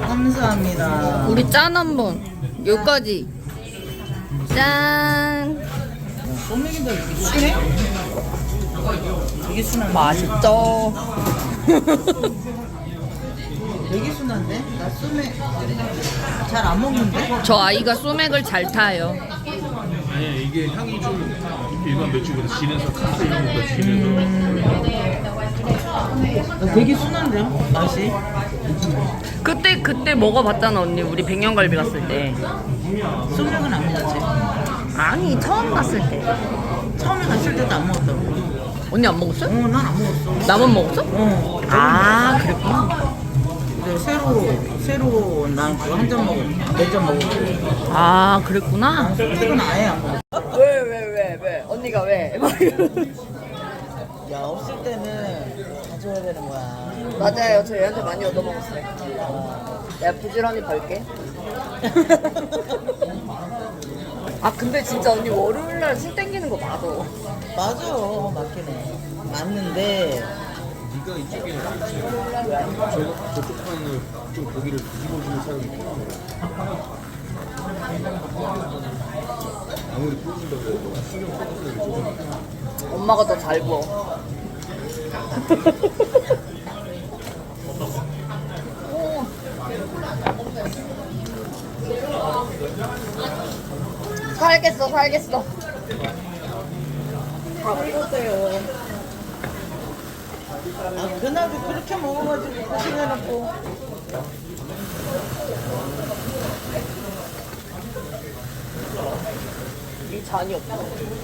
감사합니다. 우리 짠 한번 여기까지 순해? 되게 순한 맛있죠 되게 순한데? 나 소맥 잘 안 먹는데? 저 아이가 소맥을 잘 타요 아니 이게 향이 좀 일반 맥주보다 진해서 카스 이런 것보다 진해서 되게 순한데요? 맛이? 그때 그때 먹어봤잖아 언니 우리 백년갈비 갔을 때 소맥은 안 먹었지? 아니 처음 갔을 때 처음에 갔을 때도 안 먹었다고. 언니 안 먹었어요? 어, 난안 먹었어. 나만 먹었어? 어. 아 그랬구나 근데 새로 새로 난 그거 한 잔 먹었고 몇잔 먹었고 아 그랬구나 소맥은 아예 안 먹었어. 왜 왜 왜 왜 언니가 왜 야 없을 때는 가져야 되는 거야. 맞아요 저 얘한테 많이 얻어먹었어요 내가 부지런히 벌게 아 근데 진짜 언니 월요일날 술 땡기는 거 맞아 맞아 맞긴 해. 맞는데. 네가 이쪽에 저, 저쪽 판을 좀 고기를 뒤집어주는 사람이 있구나. 아무리 구워준다고 해도 신경 써서 조금 엄마가 더잘 구워 살겠어 살겠어 바쁘세요. 아 그날도 그렇게 먹어가지고 고생해놓고 이 잔이 없어 넣어주는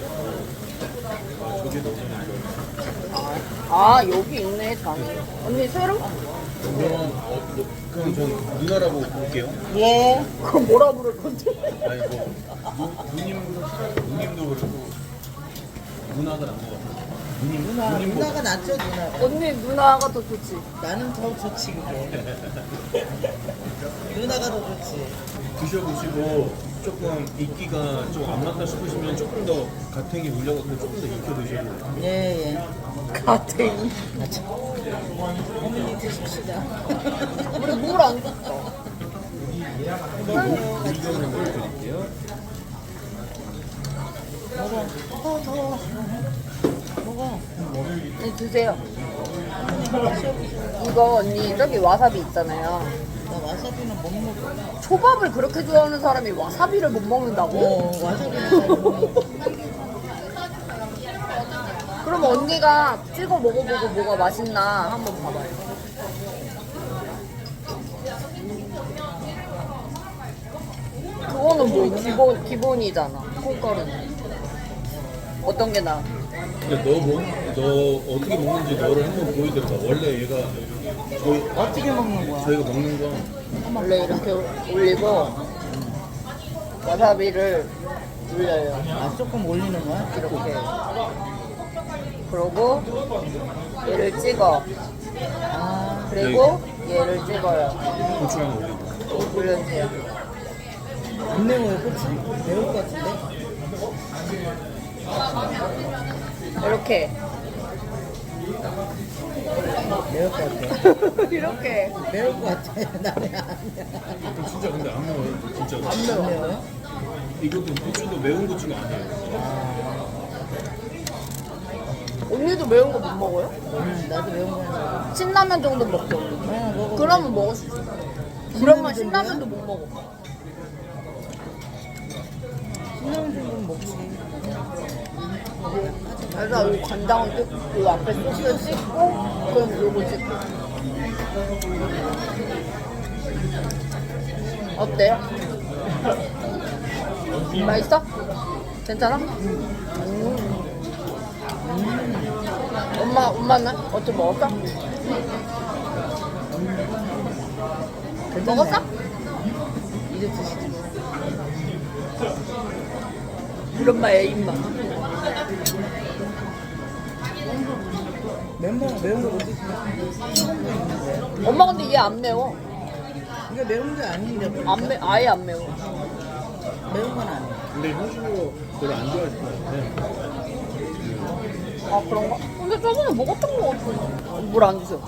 아 여기 있네 잔이 언니 새로? 어, 너- 그럼 전 누나라고 볼게요 예. 그럼 뭐라 부를 건지 아니 뭐 누, 누님 누님도 그렇고 누나가 나은 것 같아 누님 누나 누님 뭐 누나가 낫죠 누나. 언니 누나가 더 좋지 나는 더 좋지 그게. 누나가 더 좋지. 드셔보시고 조금 익기가 좀 안 맞다 싶으시면 조금 더 가탱이 물려갖고 조금 더 익혀 드셔도 돼요. 예 예. 가탱이 어머니 드십시다. 우리 물안 줬어 물병을 한번 드릴게요. 먹어. 더 더. 먹어. 네, 드세요 이거 언니 저기 와사비 있잖아요 나 와사비는 못 먹어. 초밥을 그렇게 좋아하는 사람이 와사비를 못 먹는다고? 어 와사비는 먹어. 그럼 언니가 찍어 먹어보고 뭐가 맛있나 한번 봐봐요 그거는 뭐 기본, 기본이잖아 콩가루는 어떤 게 나아? 근데 너, 먹, 너 어떻게 먹는지 너를 한번 보여드려봐. 원래 얘가 저희, 어떻게 먹는 거야? 저희가 먹는 건 원래 이렇게 올리고 와사비를 올려요 아 조금 올리는 거야? 이렇게 그러고 얘를 찍어 아 그리고 얘를 찍어요 고추장 올리고. 올려주세요 안 매워요, 그치? 매울 것 같은데? 이렇게 매울 것 같아. 이렇게 매울 것 같아. 나는 아니야. 진짜 근데 안 매워요. 진짜. 안 매워요? 이것도 고추도 매운 고추가 아니에요. 언니도 매운 거 못 먹어요? 음, 나도 매운 거 하나. 신라면 정도 먹죠 아, 먹어. 그러면 먹을 수 있어 그러면 신라면도 못 먹어 신라면 정도는 먹지. 그래서 이 간장을 찍고 이 앞에 소스 찍고 그럼 요거 찍고 어때요? 맛있어? 괜찮아? 음. 엄마 엄마는 어떻게 먹었어? 먹었어? 이제 드시지. 그런 말에 입맛. 매운 매운 거 어디 있는데? 엄마 근데 얘 안 매워. 이게 매운 게 아닌데 뭐. 안 매, 아예 안 매워. 매운 건 아니야. 근데 현실로 별로 안 좋아하실 것 같아. 아 그런가? 근데 저번에 먹었던 거 같은데. 물안 주세요.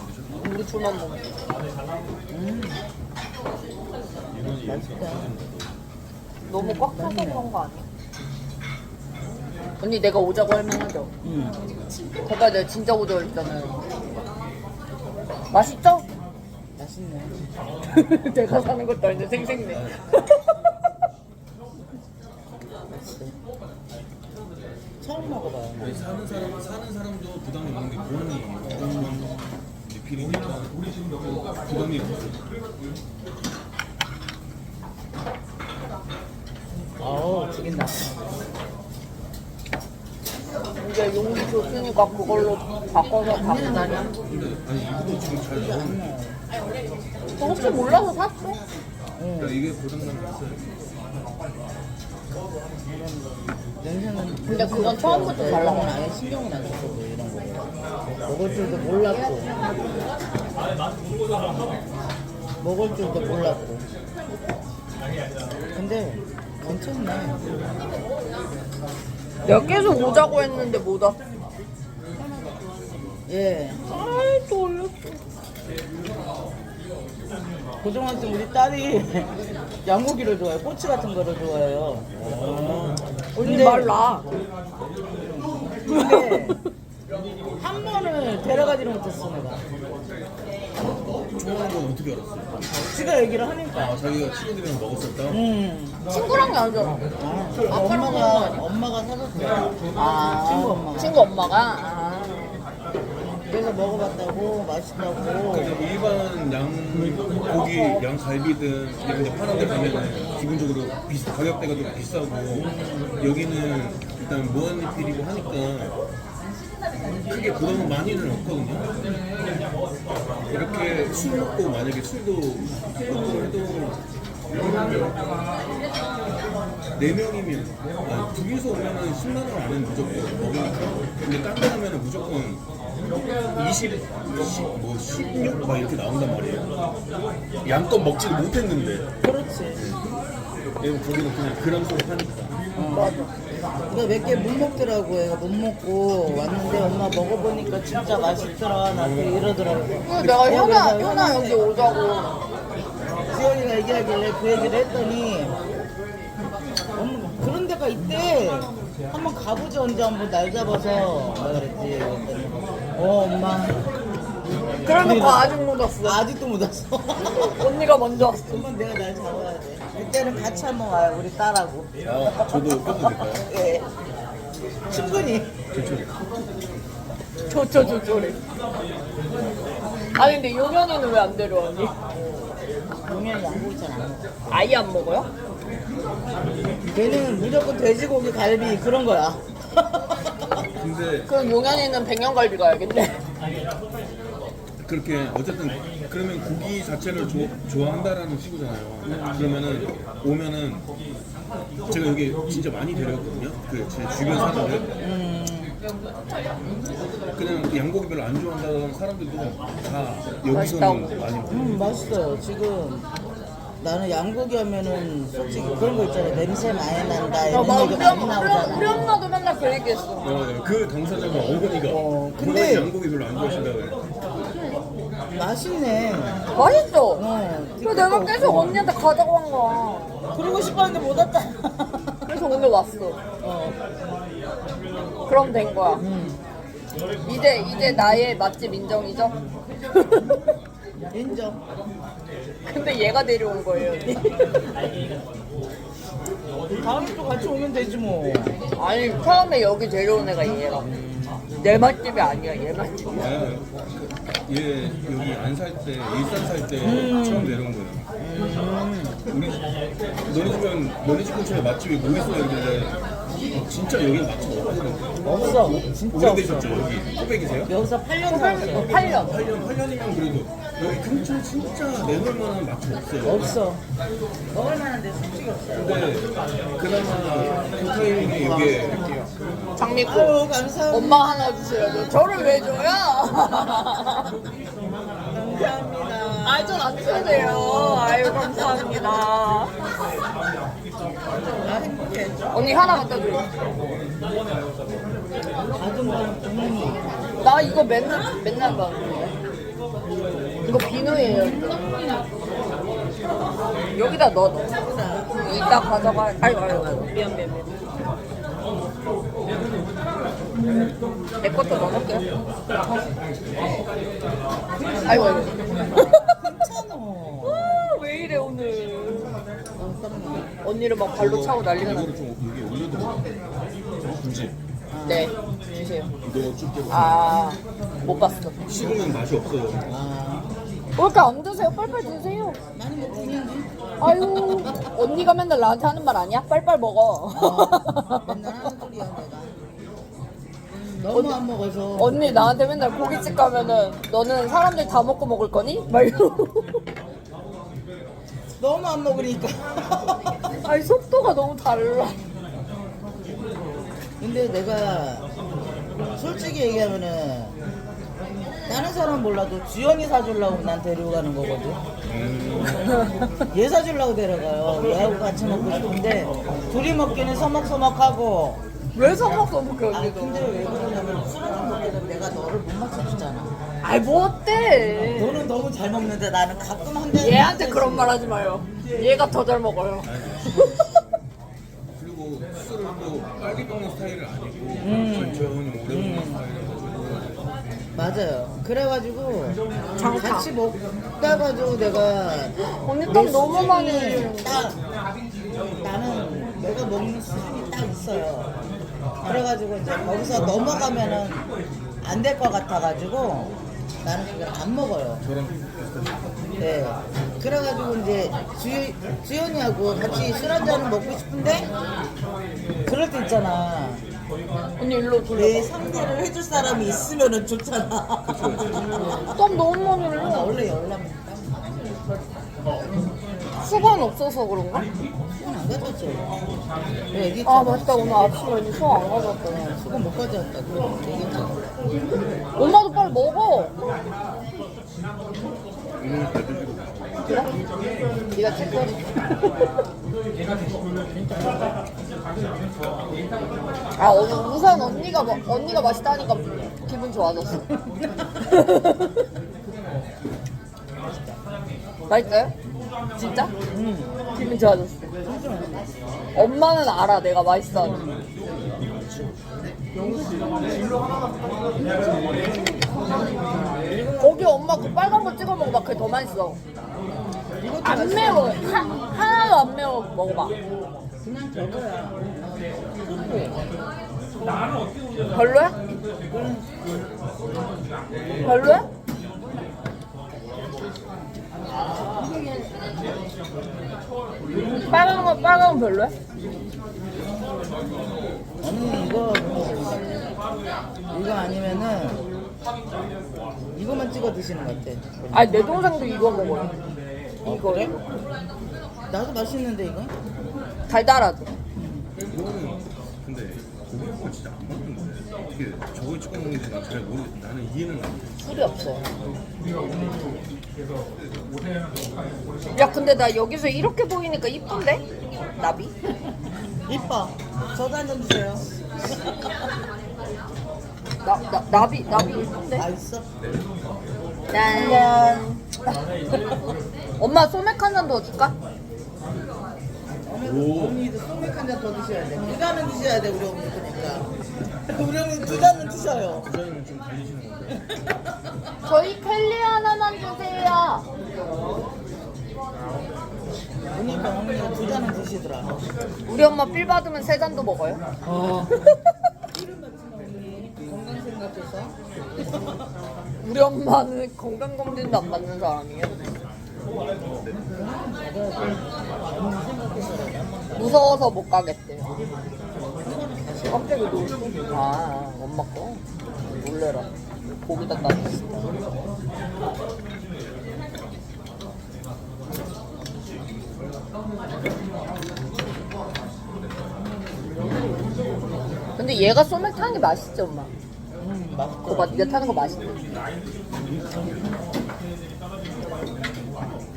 우리 둘만 먹어. 맛있다. 너무 꽉 차서 그런 거 아니야? 언니 내가 오자고 할 만하죠? 응. 거기다 내가 진짜 오자고 했잖아요. 맛있죠? 맛있네. 내가 사는 것도 아닌데 생생내. 처음 먹어봐요. 아니, 사는 사람 사는 사람도 부담이 없는 게 본인이에요. 그런 리필이니까 부담이 없어. 아우 죽인다. 이제 용기 줬으니까 그걸로 바꿔서 바꾸자냐? 근데 아니 이거 지금 잘 나오는. 저 혹시 몰라서 샀어? 그러니까 이게 고장나면 없어요. 냄새는. 근데 그건 처음부터. 건 아예 신경을 안 썼어 이런 거. 먹을 줄도 몰랐고. 먹을 줄도 몰랐고. 근데 괜찮네. 내가 계속 오자고 했는데 못 왔어. 예. 아이 또 올렸어. 고정한 때 우리 딸이 양고기를 좋아해. 꼬치 같은 거를 좋아해요. 언니 근데- 말라. 근데 한 번을 데려가지를 못했어 내가. 좋아하는 건 어떻게 알았어요? 지가 얘기를 하니까. 아 자기가 친구들이랑 먹었었다. 음. 친구랑 게 아니잖아. 아, 엄마가 엄마가 사줬어. 아, 친구 엄마가. 친구 엄마가? 아. 그래서 먹어봤다고 맛있다고. 그냥 일반 양 고기, 양 갈비든 이런 데 파는 데 가면은 기본적으로 비, 가격대가 좀 비싸고 여기는 일단 무한리필이고 하니까 크게 부담은 많이는 없거든요. 이렇게 술 먹고 만약에 술도 먹고 해도 네 명이면 아, 둘이서 오면은 10만 원 안은 무조건 먹으니까 근데 딴데 가면은 무조건 20, 10, 뭐 16, 막 이렇게 나온단 말이에요. 양껏 먹지도 못했는데 그렇지. 얘는 거기는 그냥 그람수로 하니까. 근데 몇개 못 먹더라고 얘가 못 먹고 왔는데 엄마 먹어보니까 진짜 맛있더라. 나한테 이러더라고. 그래서 내가 어, 현아, 현아 여기 오자고. 지연이가 얘기하길래 그 얘기를 했더니 엄마 그런 데가 있대. 한번 가보자 언제 한번 날 잡아서. 내가 그랬지. 그랬더니 어 엄마. 그래놓고. 아직 못 왔어. 아직도 못 왔어. 언니가 먼저 왔어. 한번 내가 날 잡아야 돼그 때는 같이 한번 와요 우리 딸하고 아, 저도 껴도 될까요? 예 충분히 조조조조래. 아니 근데 용현이는 왜 안 데려왔니? 용현이 잘안 먹어 아예 안 먹어요? 걔는 무조건 돼지고기 갈비 그런 거야 근데 그럼 용현이는 백년갈비 가야겠네. 그렇게 어쨌든 그러면 고기 자체를 조, 좋아한다라는 친구잖아요. 그러면은 오면은 제가 여기 진짜 많이 데려왔거든요. 그 제 주변 사람들. 그냥 양고기 별로 안 좋아한다는 사람들도 다 여기서는 맛있다고. 많이 먹어요. 음 맛있어요 지금 나는 양고기 하면은 솔직히 그런 거 있잖아요 냄새 많이 난다 어, 이런 막 얘기 많이 엄마, 우리, 우리 나오잖아 엄마도 맨날 그 얘기했어. 어, 네. 그 당사자가 어머니가 어, 근데- 양고기 별로 안 좋아하신다고 해요. 맛있네 맛있죠? 어, 그래서 내가 계속 언니한테 가자고 한 거야. 그러고 싶었는데 못 왔다 그래서 오늘 왔어. 어, 그럼 된 거야. 음. 이제 이제 나의 맛집 인정이죠? 인정 근데 얘가 데려온 거예요. 언니. 다음에 또 같이 오면 되지 뭐 아니 처음에 여기 데려온 애가 얘라. 내 맛집이 아니야 얘 맛집이야. 아, 얘 여기 안 살 때, 일산 살때 음. 처음 내려온 거예요. 우리 너네 집은 너네 집 근처에 맛집이 뭐 있어 이러는데 진짜 여기 맛집 없거든. 없어 진짜 오래되셨죠 없어 여기? 꼬백이세요? 여기서 8년 살았어 8년. 8년 8년이면 그래도 여기 근처에 진짜 내놓을 만한 맛집 없어요. 없어 먹을 만한 데 솔직히 근데 그나마 그 타이밍에 이게 장미꽃. 아유 감사합니다. 엄마 하나 주셔야죠. 저를 왜 줘요? 감사합니다. 아이, 전안 돼요. 아유, 감사합니다. 아 행복해. 언니 하나 갖다 줘요. 나 이거 맨날, 맨날 받는데. 이거 비누예요. 여기다 넣어. 넣어. 이따 가져가. 아이고, 아이고, 아이고. 미안, 미안, 미안. 내 것도 넣어놓을게요. 아이고, 아이고. 괜찮아. 아, 왜 이래, 오늘. 언니를 막 발로 차고 난리가 나. 이거를 좀 여기 올려드려. 저거 굳이 네, 주세요. 너 줄게. 아, 못 봤어. 식으면 맛이 없어요. 아왜 이렇게 안 드세요? 빨빨 드세요. 많이 먹더니 아유, 언니가 맨날 나한테 하는 말 아니야? 빨빨 먹어. 맨날 내가. 음, 너무 안 먹어서. 언니 나한테 맨날 고깃집 가면은 너는 사람들 다 먹고 먹을 거니? 막 이러고. 너무 안 먹으니까. 아니 속도가 너무 달라. 근데 내가 솔직히 얘기하면은 다른 사람 몰라도 주연이 사주려고 난 데리고 가는 거거든. 음, 얘 사주려고 데려가요. 얘하고 같이 먹고 싶은데 둘이 먹기는 서먹서먹하고. 왜 성먹어 먹게 아 언니도? 근데 왜 그러냐면 술을 먹게 되면 내가 너를 못 맞춰주잖아. 아이 뭐 어때? 너는 너무 잘 먹는데 나는 가끔 한 대. 얘한테 그런 말 하지 마요. 얘가 더 잘 먹어요. 그리고 술을 또 빨리 먹는 스타일은 아니고 음. 천천히 오래 먹는 스타일이라가지고 맞아요. 그래가지고 장타. 같이 먹다 가지고 내가 언니 내땀 너무 많이. 딱 나는 내가 먹는 수준이 딱 있어요. 그래가지고 이제 거기서 넘어가면은 안 될 것 같아가지고 나는 그걸 안 먹어요. 네. 그래가지고 이제 주, 주연이하고 같이 술 한잔을 먹고 싶은데 그럴 때 있잖아. 언니 일로 내 돌려. 상대를 해줄 사람이 있으면은 좋잖아. 땀 너무 많이 나 흘려. 원래 열나면 수건 없어서 그런가? 안 가져왔죠. 내가 얘기했잖아. 아 맞다 오늘 아침에 수건 안 가져왔잖아. 수건 못 가져왔다. 그거 얘기했잖아. 엄마도 빨리 먹어. 오늘 잘 드시고 그래? 네가 체크해. 아 오늘 우선 언니가 마- 언니가 맛있다니까 기분 좋아졌어. 맛있어요? 진짜? 응. 기분 좋아졌어. 엄마는 알아 내가 맛있어. 거기 엄마 그 빨간 거 찍어 먹어봐. 그게 더 맛있어. 안. 매워. 하, 하나도 안 매워. 먹어봐. 별로야? 별로야? 빨간 거 빨간 거 별로야? 언니 이거 이거 아니면은 이거만 찍어 드시는 것 같아. 아니 내 동생도 이거 먹어요. 어, 이거 그래? 나도 맛있는데 이거? 달달하죠. 이거는 근데 고기국을 진짜 안 먹는데 어떻게 저걸 찍어 먹는지 난 잘 모르겠어 나는 이해는 안 돼 술이 없어요. 야 근데 나 여기서 이렇게 보이니까 이쁜데? 나비? 이뻐. 저도 한 잔 주세요. 나, 나 나비 나비 이쁜데? 맛있어? 짠. 엄마 소맥 한 잔 더 줄까? 오. 언니도 소맥 한잔 더 드셔야 돼. 두 잔은 드셔야 돼 우리 어머니 그러니까. 우리 어머니 두 잔은 드셔요. 부자는 좀 달리시는 건데 저희 켈리 하나만 주세요. 보니까 어머니가 두 잔은 드시더라. 우리 엄마 필 받으면 세 잔도 먹어요. 어. 언니. 건강 생각해서. 우리 엄마는 건강 검진도 안 받는 사람이에요. 무서워서 못 가겠대요. 껍데기도. 아, 엄마 거? 놀래라. 고기다 따졌어. 근데 얘가 소맥탕이 맛있지, 엄마? 그거 봐, 네가 타는 거 맛있대.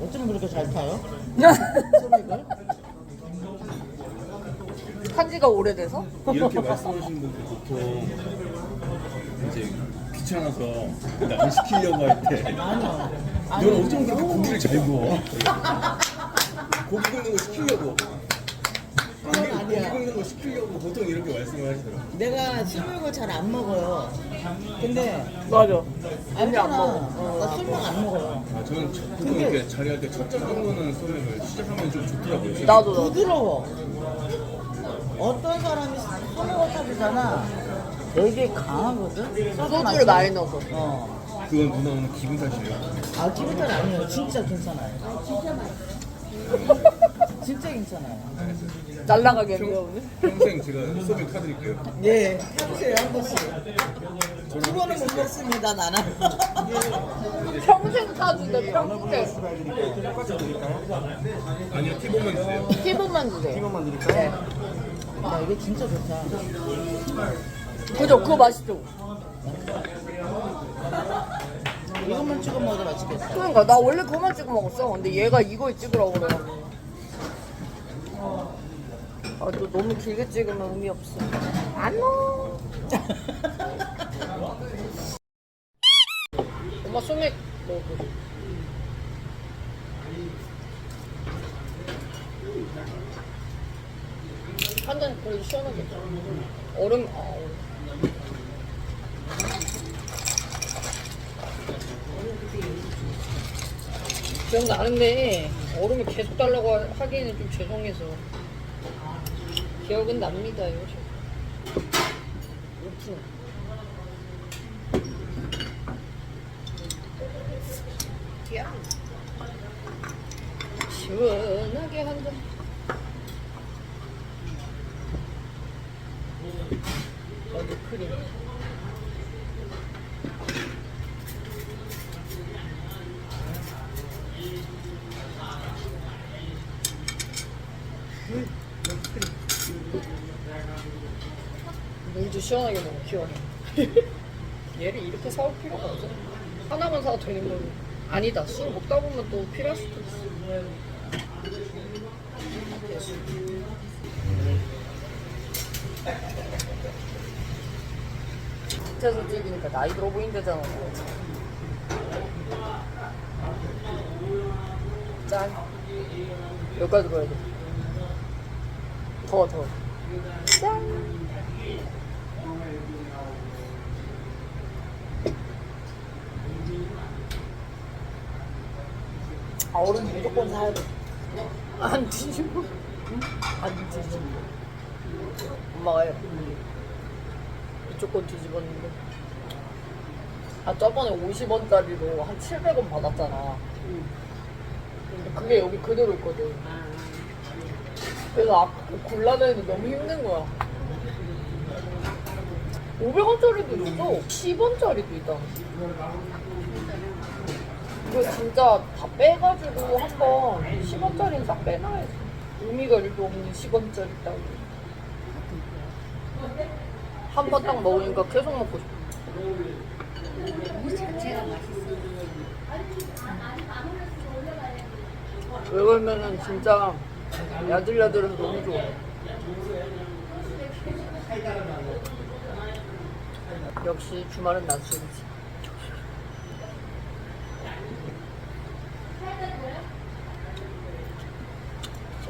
어쩜 그렇게 잘 타요? 소맥을? 탄 지가 오래돼서? 이렇게 말씀하시는 분들 보통 이제 귀찮아서 안 시키려고 할 때. 넌 어쩜 그렇게 고기를 잘 구워? 고기 굽는 거 시키려고 고기, 그건 아니야. 고기 굽는 거 시키려고 보통 이렇게 말씀을 하시더라고요 내가 술먹을 잘 안 먹어요. 근데 맞아. 알잖아. 안 먹어. 나 술먹 안 먹어요. 아, 저는 저- 보통 근데- 이렇게 자리할 때 첫잔 정도는 소맥을 시작하면 좀 좋더라고요 나도 나도. 부드러워. 어떤 사람이 타주잖아. 되게 강하거든. 소주 소주를. 많이 넣어서. 어. 그건 누나 오늘 기분 탓이에요 아 기분 탓 아니에요. 진짜 괜찮아요. 진짜 괜찮아요. 오늘. 평생 제가 소맥 타드릴게요 예, 해보세요 한 번씩. 두 번은 못 먹습니다 나는. 평생 사주대 평생. 아니요 티본만 주세요 피부만 주세요. 이것만 드릴까요? 네. 야 이게 진짜 좋다. 그죠? 그거 맛있죠? 이것만 찍어 먹어도 맛있겠어. 그러니까 나 원래 그거만 찍어 먹었어. 근데 얘가 이거 찍으라고 그래가지고. 아, 또 너무 길게 찍으면 의미 없어. 안녕. 엄마 소맥 먹어. 한잔 그래도 시원하게. 얼음, 아, 얼음. 기억나는데 얼음을 계속 달라고 하- 하기에는 좀 죄송해서 기억은 납니다요. 저. 오픈. 야. 시원하게 한 잔. 어디 크림. 물도 시원하게 먹어 기원해 얘를 이렇게 사올 필요가 없어 하나만 사도 되는 거지 아니다. 술 먹다 보면 또 필요할 수도 있어. 밑에서 찍으니까 나이 들어 보인다잖아. 짠. 여기까지 들어야 돼더더. 짠 아, 얼음 무조건 사야 돼. 안 뒤집어. 안 뒤집어. 엄마가 해. 무조건 뒤집었는데. 아, 저번에 50원짜리로 한 700원 받았잖아. 근데 그게 여기 그대로 있거든. 그래서 아까 그 골라내는데 너무 힘든 거야. 500원짜리도 있어. 10원짜리도 있다. 이거 진짜 다 빼가지고 한번 10원짜리는 다 빼놔야지. 의미가 1도 없는 10원짜리 따위. 한번 딱 먹으니까 계속 먹고 싶어. 왜 그러면은 진짜 야들야들해서 너무 좋아. 역시 주말은 낮술이지.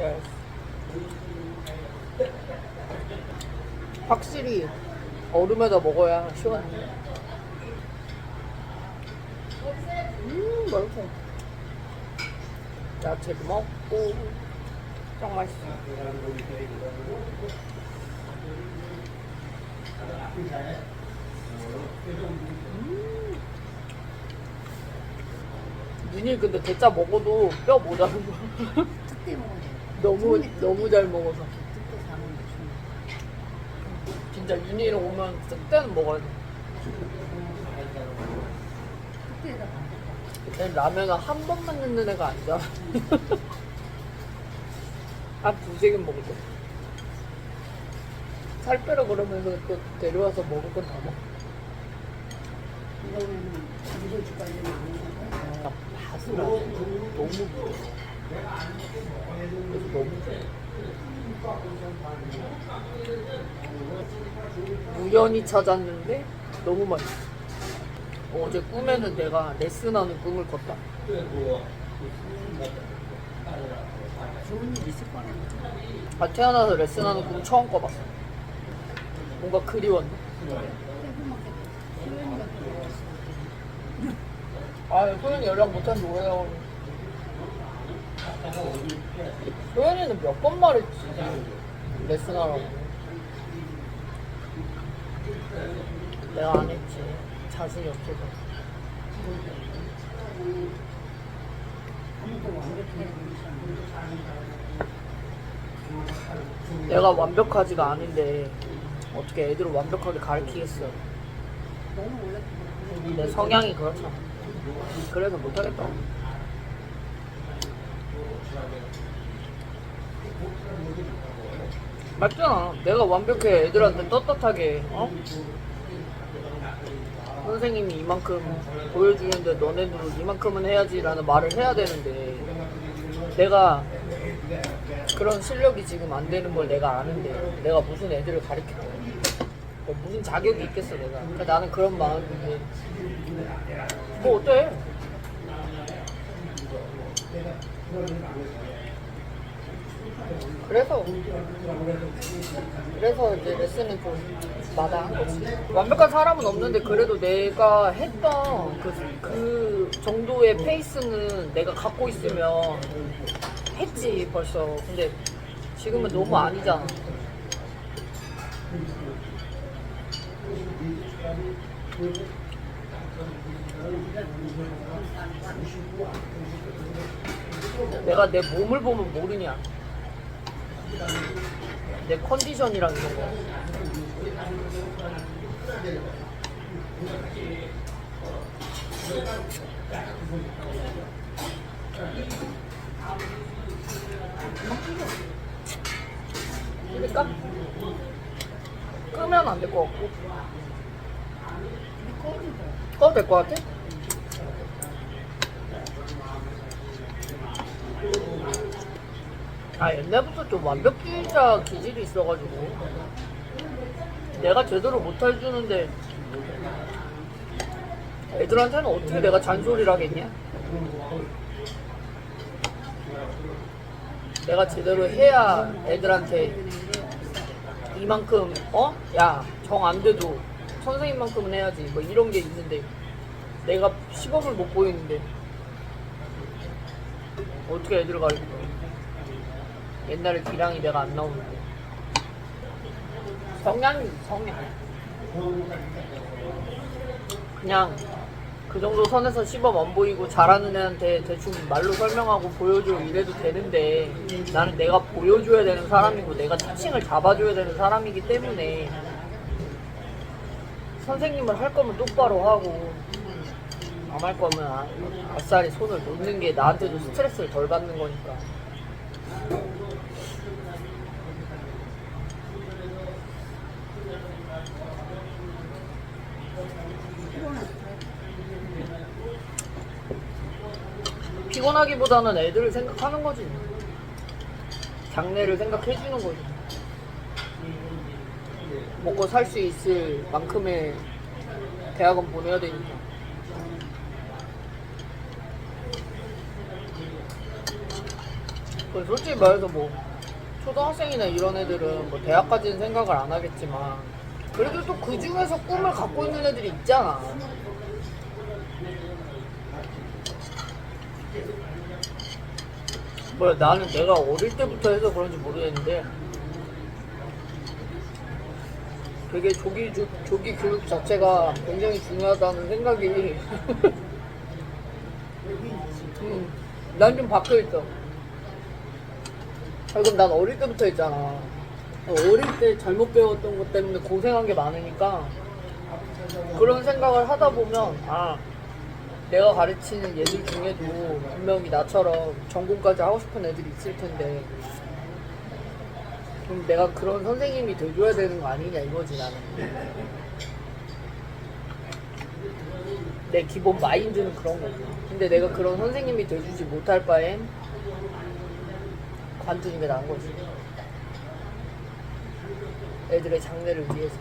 Cheers. 확실히 얼음에다 먹어야 시원해. 음, 맛있어. 야채도 먹고, 짱 맛있어. 윤희 근데 대짜 먹어도 뼈 모자란 거야. 그때 먹어야 돼. 너무 너무 잘 먹어서. 진짜 윤희랑 오면 그때는 먹어야 돼. 그때 라면은 한 번만 넣는 애가 아니잖아. 한 두세 개 먹을 거. 살 빼라 그러면서 또 데려와서 먹을 건 다 먹어. 이거는 무소주까지는 아닌 거야. 나 바스라 너무 부러워. 우연히 찾았는데 너무 맛있어. 어제 꿈에는 내가 레슨하는 꿈을 꿨다. 좋은 일 있을 거라고. 아, 태어나서 레슨하는 꿈 처음 꿔봤어. 뭔가 그리웠네. 아, 소연이 연락 못한 지 오래돼 소연이는 몇 번 말했지. 레슨하라고. 내가 안 했지. 자신이 없어서. 내가 완벽하지가 않은데 어떻게 애들을 완벽하게 가르치겠어. 내 성향이 그렇잖아. 그래서 못하겠다. 맞잖아. 내가 완벽해. 애들한테 떳떳하게, 어? 선생님이 이만큼 보여주는데 너네들은 이만큼은 해야지라는 말을 해야 되는데 내가 그런 실력이 지금 안 되는 걸 내가 아는데 내가 무슨 애들을 가르쳐? 뭐 무슨 자격이 있겠어 내가? 그러니까 나는 그런 마음인데. 뭐 어때 그래서 그래서 이제 레슨은 좀 마다한 거지. 완벽한 사람은 없는데 그래도 내가 했던 그, 그 정도의 페이스는 내가 갖고 있으면 했지 벌써. 근데 지금은 너무 아니잖아 내가 내 몸을 보면 모르냐? 내 컨디션이랑 이런 거. 그러니까 끄면 안 될 것 같고. 꺼도 될 것 같아? 아 옛날부터 좀 완벽주의자 기질이 있어가지고. 내가 제대로 못 해주는데. 애들한테는 어떻게 내가 잔소리를 하겠냐? 내가 제대로 해야 애들한테 이만큼 어? 야 정 안 돼도 선생님만큼은 해야지. 뭐 이런 게 있는데. 내가 시범을 못 보이는데. 어떻게 애들을 가르쳐 옛날에 기량이 내가 안 나오는데. 성향이 성향 그냥 그 정도 선에서 시범 안 보이고 잘하는 애한테 대충 말로 설명하고 보여줘 이래도 되는데 나는 내가 보여줘야 되는 사람이고 내가 티칭을 잡아줘야 되는 사람이기 때문에 선생님을 할 거면 똑바로 하고 안 할 거면 아- 아싸리 손을 놓는 게 나한테도 스트레스를 덜 받는 거니까 피곤하기보다는 애들을 생각하는 거지. 장래를 생각해 주는 거지. 먹고 살 수 있을 만큼의 대학은 보내야 되니까. 그 솔직히 말해서 뭐 초등학생이나 이런 애들은 뭐 대학까지는 생각을 안 하겠지만 그래도 또 그 중에서 꿈을 갖고 있는 애들이 있잖아. 뭐야 나는 내가 어릴 때부터 해서 그런지 모르겠는데 되게 조기 조, 조기 교육 자체가 굉장히 중요하다는 생각이 음, 난좀 바뀌어 있어. 아, 그럼 난 어릴 때부터 했잖아. 어릴 때 잘못 배웠던 것 때문에 고생한 게 많으니까 그런 생각을 하다 보면 아 내가 가르치는 얘들 중에도 분명히 나처럼 전공까지 하고 싶은 애들이 있을 텐데 그럼 내가 그런 선생님이 돼줘야 되는 거 아니냐 이거지 나는. 내 기본 마인드는 그런 거지. 근데 내가 그런 선생님이 돼주지 못할 바엔 관두는 게 나은 거지. 애들의 장래를 위해서.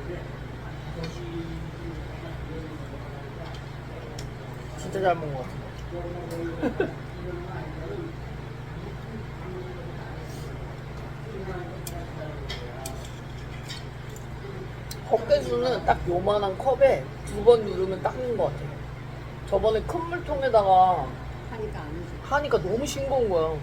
진짜 잘 먹은 것 같아. 헛개수는 딱 요만한 컵에 두 번 누르면 닦는 것 같아. 저번에 큰 물통에다가 하니까. 하니까 너무 싱거운 거야.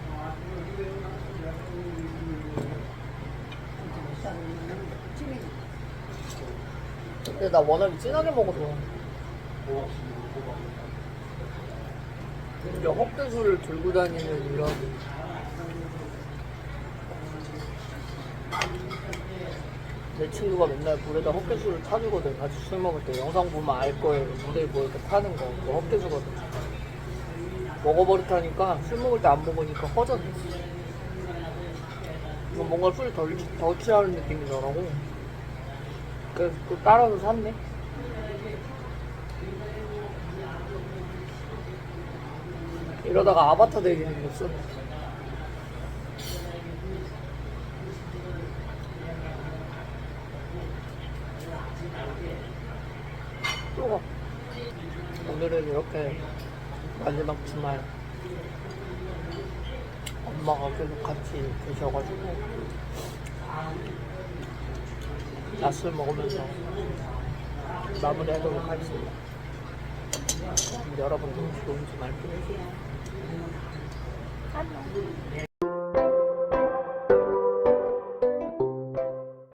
근데 나 워낙에 진하게 먹어서. 이제 헛개수를 들고 다니는 이런. 내 친구가 맨날 물에다 헛개수를 타주거든. 같이 술 먹을 때 영상 보면 알 거예요. 물에 뭐 이렇게 타는 거. 그거 헛개수거든. 먹어버릇하니까 술 먹을 때 안 먹으니까 허전해. 뭔가 술 덜, 더 취하는 느낌이더라고. 그래서 또 따라서 샀네. 이러다가 아바타 되게 생겼어. 또 오늘은 이렇게 마지막 주말 엄마가 계속 같이 계셔가지고 낮술 먹으면서 마무리하도록 하겠습니다. 여러분도 좋은 주말 보내세요. 안녕.